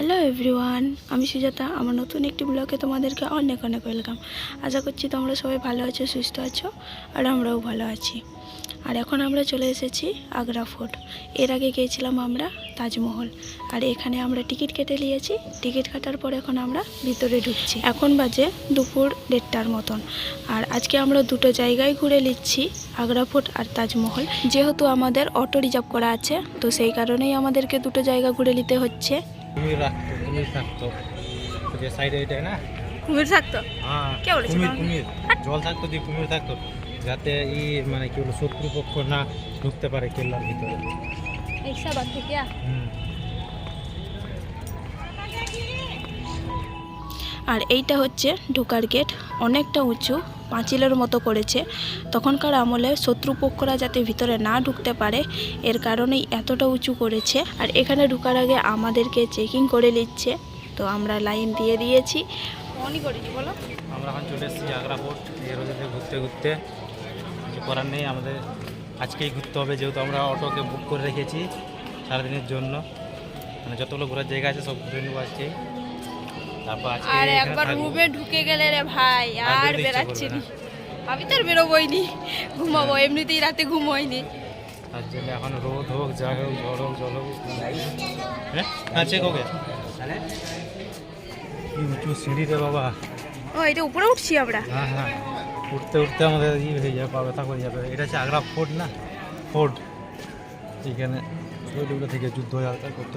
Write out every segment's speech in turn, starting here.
Hello everyone আমি সুজাতা, আমার নতুন একটি ব্লগে তোমাদেরকে অনেক অনেক ওয়েলকাম আশা করছি তোমরা সবাই ভালো আছো, সুস্থ আছো, আর আমরাও ভালো আছি। আর এখন আমরা চলে এসেছি আগ্রা ফোর্ট। এর আগে গিয়েছিলাম আমরা তাজমহল। আর এখানে আমরা টিকিট কেটে নিয়েছি। টিকিট কাটার পর এখন আমরা ভিতরে ঢুকছি। এখন বাজে দুপুর দেড়টার মতন। আর আজকে আমরা দুটো জায়গায় ঘুরে নিচ্ছি, আগ্রা ফোর্ট আর তাজমহল। যেহেতু আমাদের অটো রিজার্ভ করা আছে, তো সেই কারণেই আমাদেরকে দুটো জায়গা ঘুরে নিতে হচ্ছে। কুমির রাখতো কুমির থাকতো। যে সাইডে এটাই না? কুমির থাকতো? হ্যাঁ কে কুমির কুমির। জল থাকতো দিয়ে কুমির থাকতো যাতে ই মানে কি বলো শত্রুপক্ষ না ঢুকতে পারে কেল্লার ভিতরে। এইসব আর থেকে হুম। আর এইটা হচ্ছে ঢোকার গেট। অনেকটা উঁচু, পাঁচিলের মতো করেছে। তখনকার আমলে শত্রুপক্ষরা যাতে ভিতরে না ঢুকতে পারে, এর কারণেই এতটা উঁচু করেছে। আর এখানে ঢুকার আগে আমাদেরকে চেকিং করে নিচ্ছে। তো আমরা লাইন দিয়ে দিয়েছি। করেছি বলো। আমরা করার নেই, আমাদের আজকেই ঘুরতে হবে, যেহেতু আমরা অটোকে বুক করে রেখেছি সারাদিনের জন্য। মানে যতগুলো ঘোরার জায়গা আছে সব ঘুরে নেব আজকেই। আজকে আর একবার। রুমে ঢুকে গেলে রে ভাই আর বেরাচ্ছি না। আমি তো আর বেরোবই নি ঘুমাবো এমনিতেই রাতে ঘুমোয়নি তার জন্য এখন রোদ হোক যা হোক ঝড় হোক জল হোক। হ্যাঁ? হ্যাঁ চেক ওকে কি উঁচু সিঁড়ি রে বাবা। ও এটা উপরে উঠছি আমরা? হ্যাঁ হ্যাঁ। উঠতে উঠতে আমাদের ই হয়ে যাবে পা ব্যথা করে যাবে। এটা হচ্ছে আগ্রা ফোর্ট না? ফোর্ট। এখানে থেকে যুদ্ধ হয়ে আলতা করতো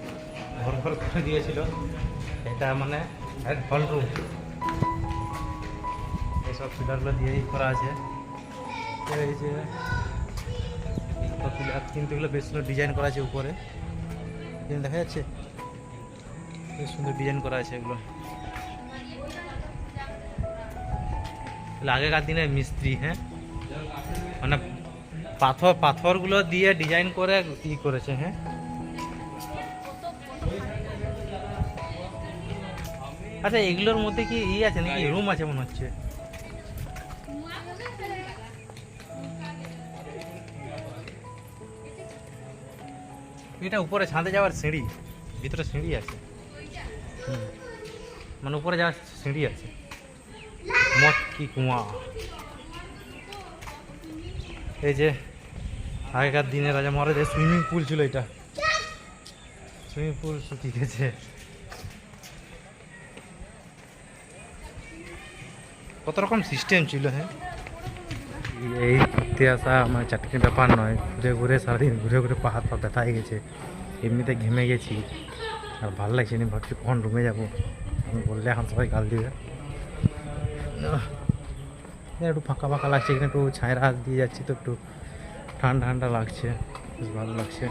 ঘর করে দিয়েছিল। এটা মানে হল রুম এইসব পিলারগুলো দিয়েই করা আছে। এই যে পিলার কিন্তু এগুলো বেশ সুন্দর ডিজাইন করা আছে উপরে। দেখা যাচ্ছে? বেশ সুন্দর ডিজাইন করা আছে এগুলো। আগেকার দিনের মিস্ত্রি হ্যাঁ? মানে পাথর, পাথরগুলো দিয়ে ডিজাইন করে ই করেছে হ্যাঁ? আচ্ছা এগুলোর মধ্যে কি ই আছে নাকি? রুম আছে মনে হচ্ছে। এটা উপরে ছাদে যাওয়ার সিঁড়ি। ভিতরে সিঁড়ি আছে। মানে উপরে যাওয়ার সিঁড়ি আছে। মত কি কুয়া। এই যে, আগেকার দিনে রাজা মহারাজের সুইমিং পুল ছিল এটা। সুইমিং পুল শুকিয়ে গেছে। কত রকম সিস্টেম ছিল হ্যাঁ? এই ঘুরতে আসা আমার চারটে ব্যাপার নয়। ঘুরে ঘুরে সারাদিন ঘুরে ঘুরে পাহাড় পা ব্যথা হয়ে গেছে। এমনিতে ঘেমে গেছি। আর ভালো লাগছে না ভাবছি কখন রুমে যাব। আমি বললে এখন সবাই গাল দিবে। একটু ফাঁকা ফাঁকা লাগছে এখানে একটু ছায়ের হাত দিয়ে যাচ্ছি তো একটু ঠান্ডা ঠান্ডা লাগছে। বেশ ভালো লাগছে।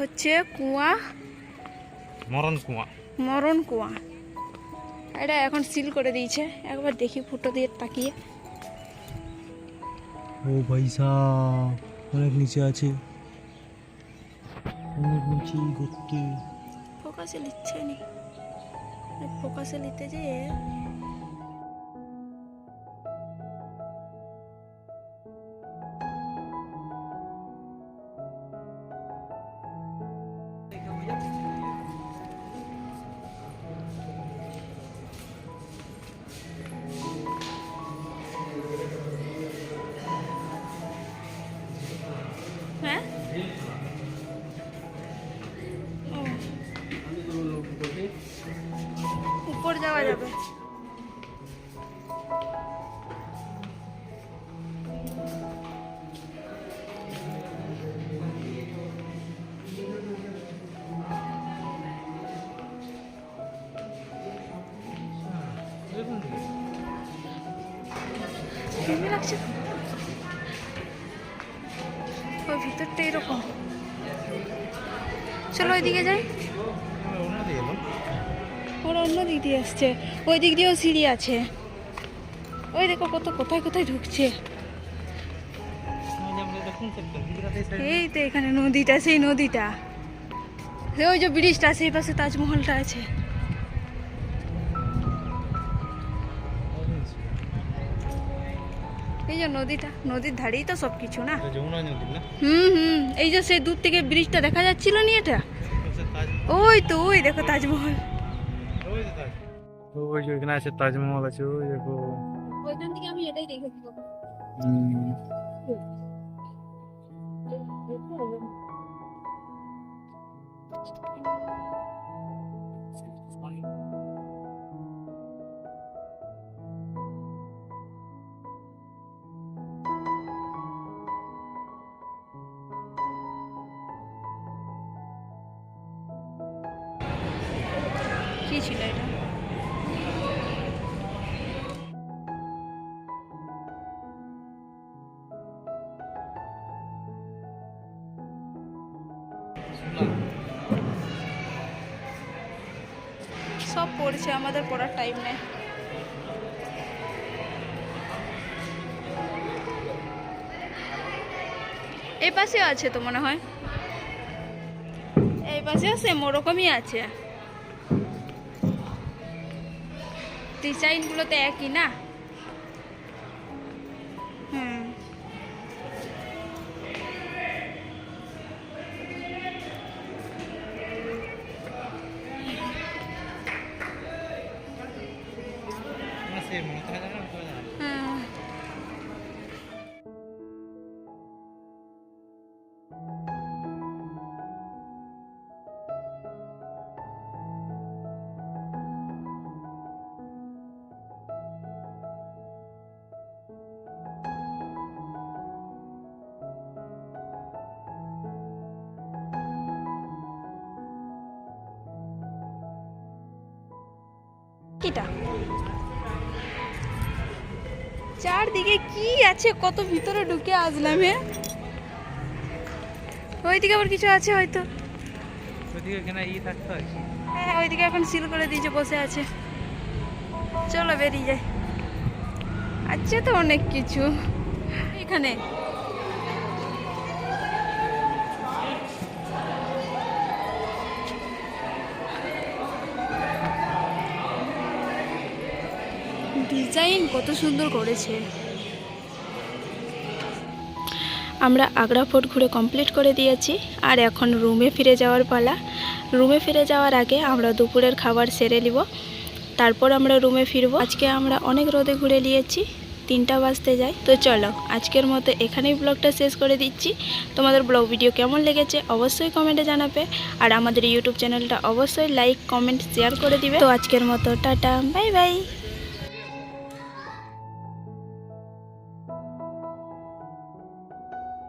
হচ্ছে কুয়া মরণ কুয়া মরণ কুয়া এটা এখন সিল করে দিয়েছে। একবার দেখি ফুটো দিয়ে তাকিয়ে। ও পয়সা অনেক নিচে আছে। অনেক নিচে গতি ফোকাসে নিচ্ছে নি। ফোকাসে নিতে যে যাবে। কেমন লাগছে? ভিতরটা এরকম। চলো ওইদিকে যাই। ওরা অন্য দিক দিয়ে আসছে। ওই দিক দিয়েও সিঁড়ি আছে। ওই দেখো কত কোথায় কোথায় ঢুকছে। এই তো এখানে নদীটা সেই নদীটা। ওই যে ব্রিজটা সেই পাশে তাজমহলটা আছে। এই যে নদীটা নদীর ধারেই তো সব কিছু না না? হুম হুম। এই যে সেই দূর থেকে ব্রিজটা দেখা যাচ্ছিল নি এটা? ওই তো ওই দেখো তাজমহল। ওই যে ওইখানে আছে তাজমহল আছে ওই দেখো। ওইখান থেকে আমি এটাই দেখেছি কি ছিল এটা? সব পড়ছে, আমাদের পড়ার টাইম নেই। এই পাশেও আছে তো মনে হয়? এই পাশেও সেম ওরকমই আছে। ডিজাইনগুলো তো একই না? হুম। কিটা চারদিকে কি আছে? কত ভিতরে ঢুকে আসলাম হে ওইদিকে আবার কিছু আছে হয়তো? ওইদিকে এখানে ই থাকতো আর হ্যাঁ ওইদিকে এখন সিল করে দিয়েছে বসে আছে। চলো বেরিয়ে যাই। আছে তো অনেক কিছু। এখানে ডিজাইন কত সুন্দর করেছে। আমরা আগ্রা ফোর্ট ঘুরে কমপ্লিট করে দিয়েছি, আর এখন রুমে ফিরে যাওয়ার পালা। রুমে ফিরে যাওয়ার আগে আমরা দুপুরের খাবার সেরে নিব, তারপর আমরা রুমে ফিরবো। আজকে আমরা অনেক রোদে ঘুরে নিয়েছি, তিনটা বাজতে যাই তো চলো, আজকের মতো এখানেই ব্লগটা শেষ করে দিচ্ছি। তোমাদের ব্লগ ভিডিও কেমন লেগেছে অবশ্যই কমেন্টে জানাবে, আর আমাদের ইউটিউব চ্যানেলটা অবশ্যই লাইক কমেন্ট শেয়ার করে দিবে। তো আজকের মতো, টাটা বাই বাই